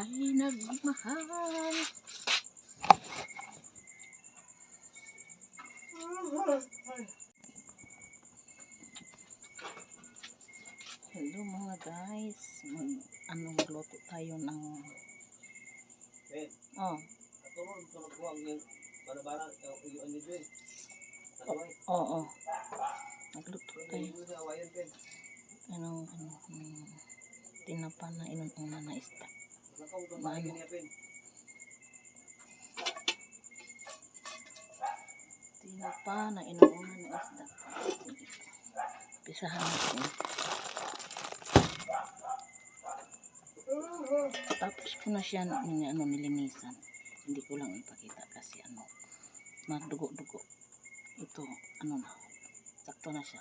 ay nagmahal. Hello mga guys, mag ano magluto tayo ng Ben, oh, atulong ko nagkuha ang ano dito eh. Ano eh? oo, oh, tayo mo sa awayan, Ben. anong ano hmm, tinapa na inununa na isda. Ben? Tinapa na inununa na isda. Pisahan natin. Tapos ko na siya ni, ano, nilinisan. Hindi ko lang ipakita kasi ano, madugo-dugo. Ito, ano na, sakto na siya.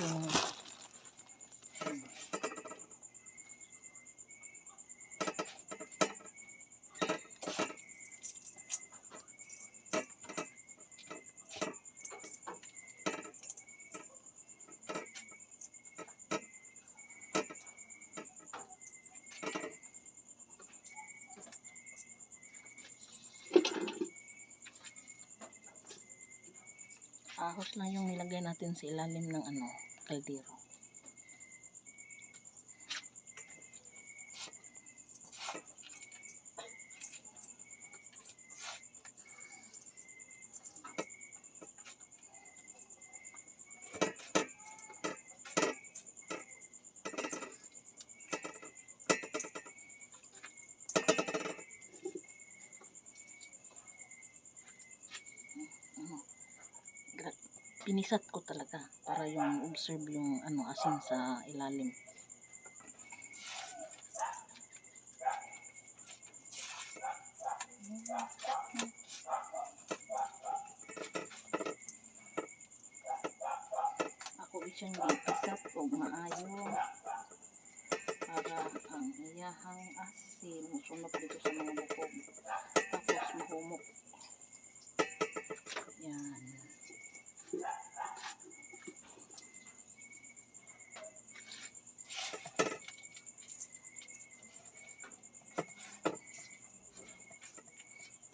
So, ahos lang yung nilagay natin sa ilalim ng ano, kaldero. Ano, pinisat ko talaga para yung observe yung ano asin sa ilalim. Ako isang gipisat og maayo para ang iyahang asin musunod dito sa mga bukog. Tapos mahumok. Yan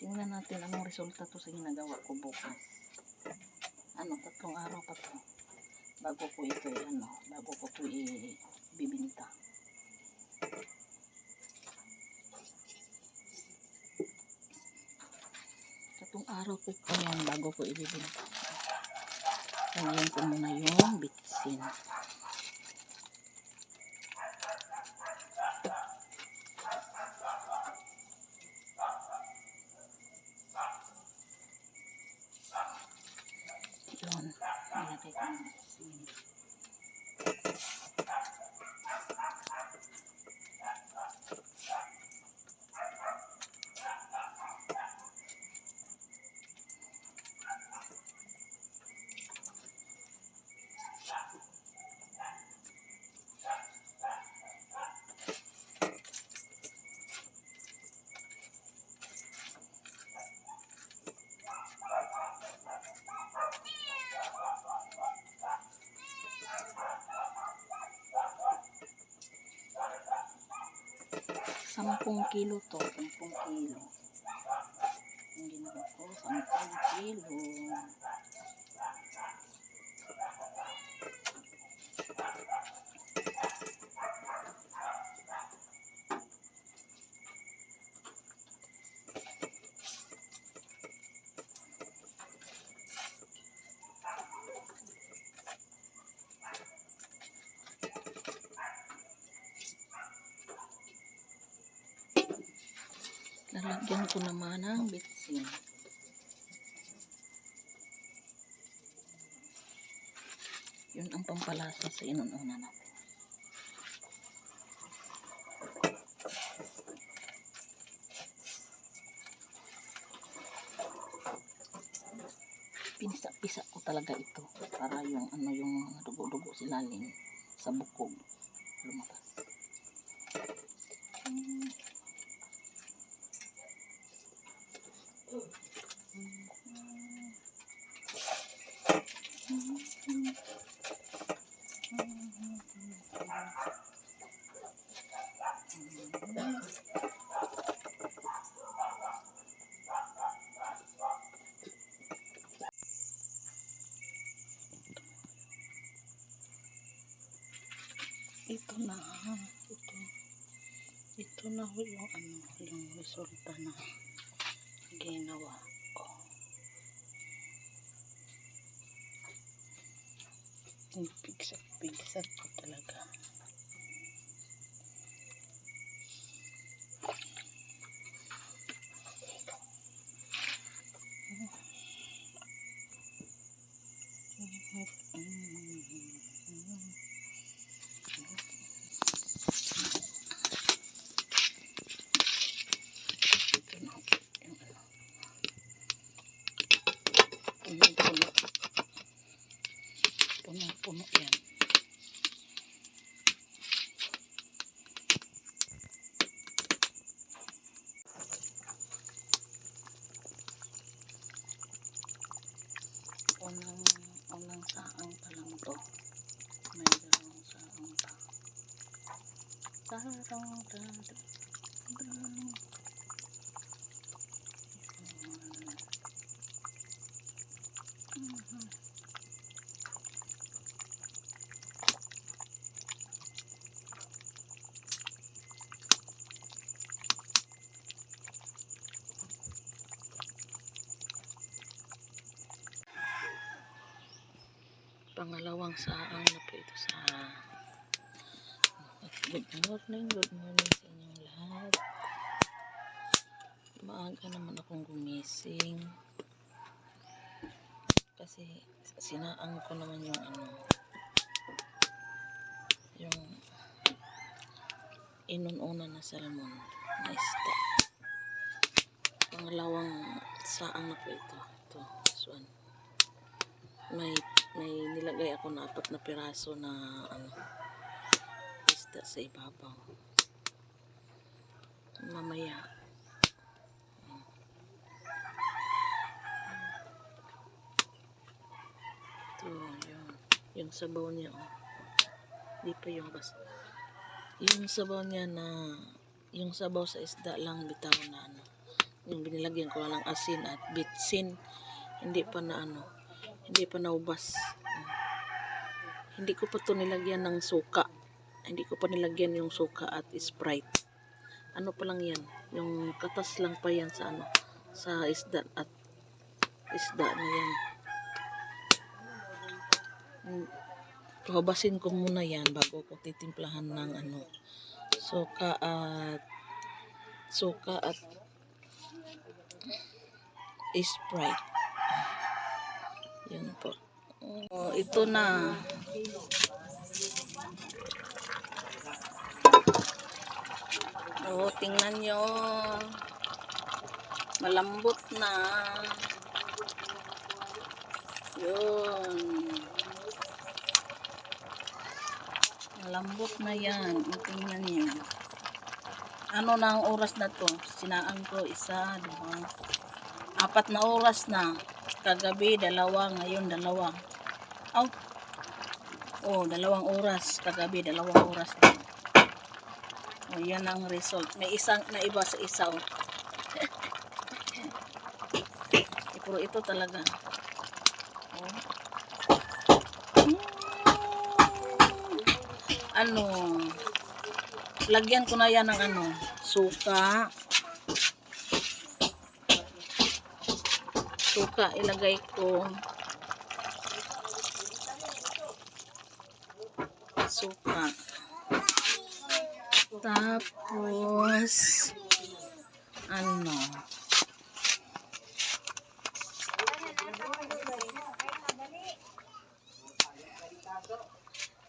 tingnan natin anong resulta to sa ginagawa ko bukas. Ano tatlong araw pa to bago ko ito ano bago ko to ibibinta. Tatlong araw ko pa yan bago ko ibibinta. Lagyan ko muna yung bitsin. pakai ini 10 kilo to. 10 kilo. Yung ginawa ko 10 kilo. Lalagyan ko naman ng bitsin. Yun ang pampalasa sa inununa natin. Pinisa-pisa ko talaga ito para yung ano yung mga dugo-dugo silalim sa bukog lumabas. Hmm. Ito na. Ito. Ito na ho yung ano, yung resulta na ginawa ko. Yung pigsak-pigsak ko talaga. Ito na yung ano. Punong-puno. Punong-puno yan. Unang, unang saang pa lang to. May dalawang saang pa. Tarang, tarang. Pangalawang saang na po ito sa Good morning, good morning sa inyong lahat. Maaga naman akong gumising. Kasi sinaang ko naman yung ano, yung inununa na salmon na isda. Pangalawang saang na po ito. Ito, this one. May, may nilagay ako na apat na piraso na ano, isda sa ibabaw. Mamaya, ito, yung, yung sabaw niya, oh. Pa yung bas. Yung sabaw niya na, yung sabaw sa isda lang bitaw na ano. Yung binilagyan ko lang asin at bitsin. Hindi pa na ano, hindi pa naubas. Hindi ko pa to nilagyan ng suka. Hindi ko pa nilagyan yung suka at Sprite. Ano pa lang yan? Yung katas lang pa yan sa ano, sa isda at isda na yan. Mm, Hubasin ko muna yan bago ko titimplahan ng ano, suka at suka at Sprite. Yun po. Oh, ito na. Oh, tingnan nyo. Malambot na. Yun. Malambot na yan. Oh, Tingnan nyo. Ano na ang oras na to? Sinaan ko isa, dalawa. Apat na oras na. Kagabi, dalawa. Ngayon, dalawa. Oh, oh dalawang oras. Kagabi, dalawang oras din. O, yan ang result. May isang na iba sa isa. Oh. Puro ito talaga. Oh. Ano, lagyan ko na yan ng ano, suka. Suka, ilagay ko. Suka. Tapos, ano,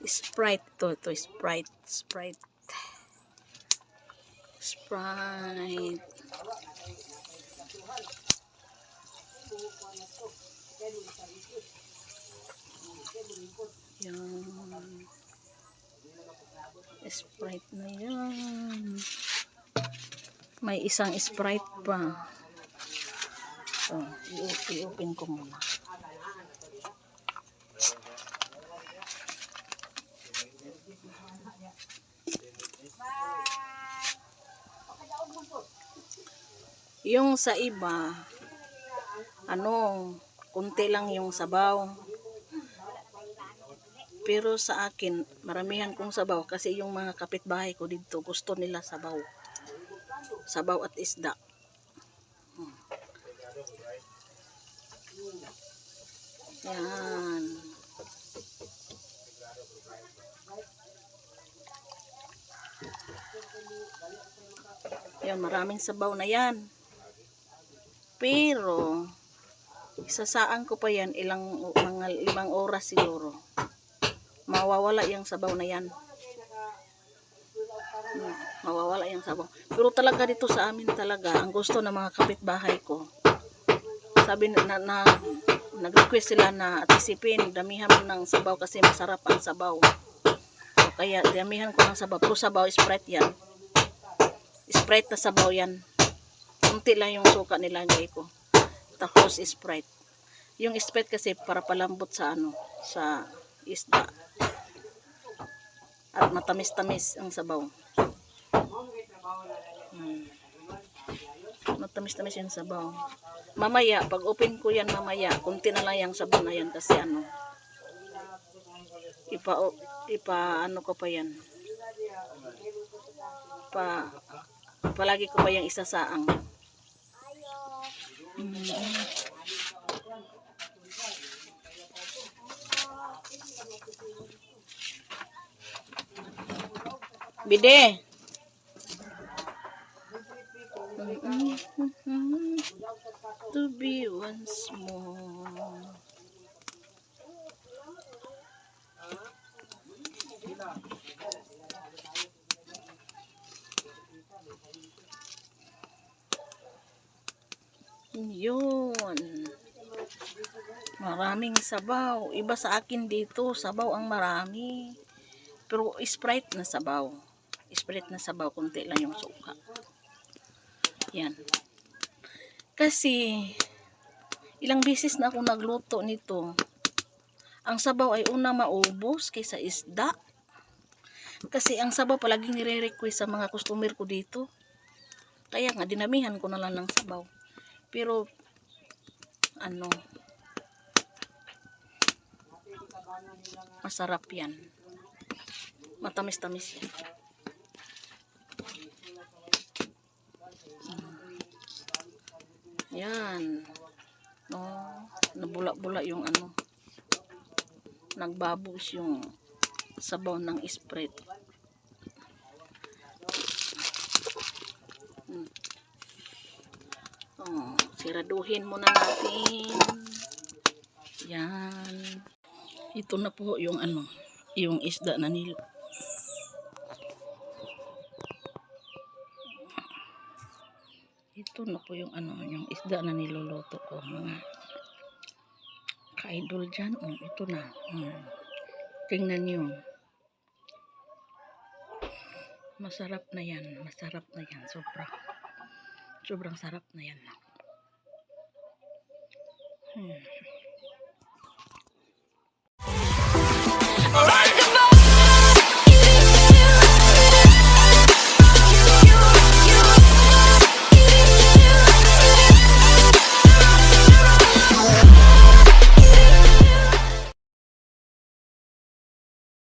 Sprite to, to Sprite, Sprite. Sprite. Yan. Sprite na yan. May isang Sprite pa. So, i-open ko muna. Yung sa iba, ano, kunti lang yung sabaw. Pero sa akin, maramihan kong sabaw kasi yung mga kapitbahay ko dito gusto nila sabaw. Sabaw at isda. Yan. Yan, maraming sabaw na yan. Pero, isasaan ko pa yan ilang mga limang oras siguro. Mawawala yung sabaw na yan. Mawawala yung sabaw. Pero talaga dito sa amin talaga, ang gusto ng mga kapitbahay ko, sabi na, na, na nag-request sila na atisipin, damihan mo ng sabaw kasi masarap ang sabaw. O kaya, damihan ko ng sabaw. Puro sabaw, Sprite yan. Sprite na sabaw yan. Kunti lang yung suka nilagay ko. Tapos Sprite. Yung Sprite kasi para palambot sa ano, sa isda. At matamis-tamis ang sabaw. Hmm. Matamis-tamis yung sabaw. Mamaya, pag open ko yan mamaya, kunti na lang yung sabaw na yan kasi ano, ipa, ipa ano ko pa yan. Pa, palagi ko pa yung isasaang. Mm. Bide. To be once more. Yun. Maraming sabaw. Iba sa akin dito, sabaw ang marami. Pero Sprite na sabaw. Sprite na sabaw, kunti lang yung suka. Yan. Kasi, ilang beses na ako nagluto nito. Ang sabaw ay una maubos kaysa isda. Kasi ang sabaw palaging nire-request sa mga customer ko dito. Kaya nga, dinamihan ko na lang ng sabaw. Pero, ano, masarap yan. Matamis-tamis yan. Yan. No, nabula-bula yung ano. Nagbabos yung sabaw ng Sprite. Mm. Oh, siraduhin muna natin. Yan. Ito na po yung ano, yung isda na nilo. Ito na po yung ano, yung isda na niluluto ko. Mga ka-idol dyan. Oh, ito na. Hmm. Tingnan nyo. Masarap na yan. Masarap na yan. Sobra. Sobrang sarap na yan. Hmm.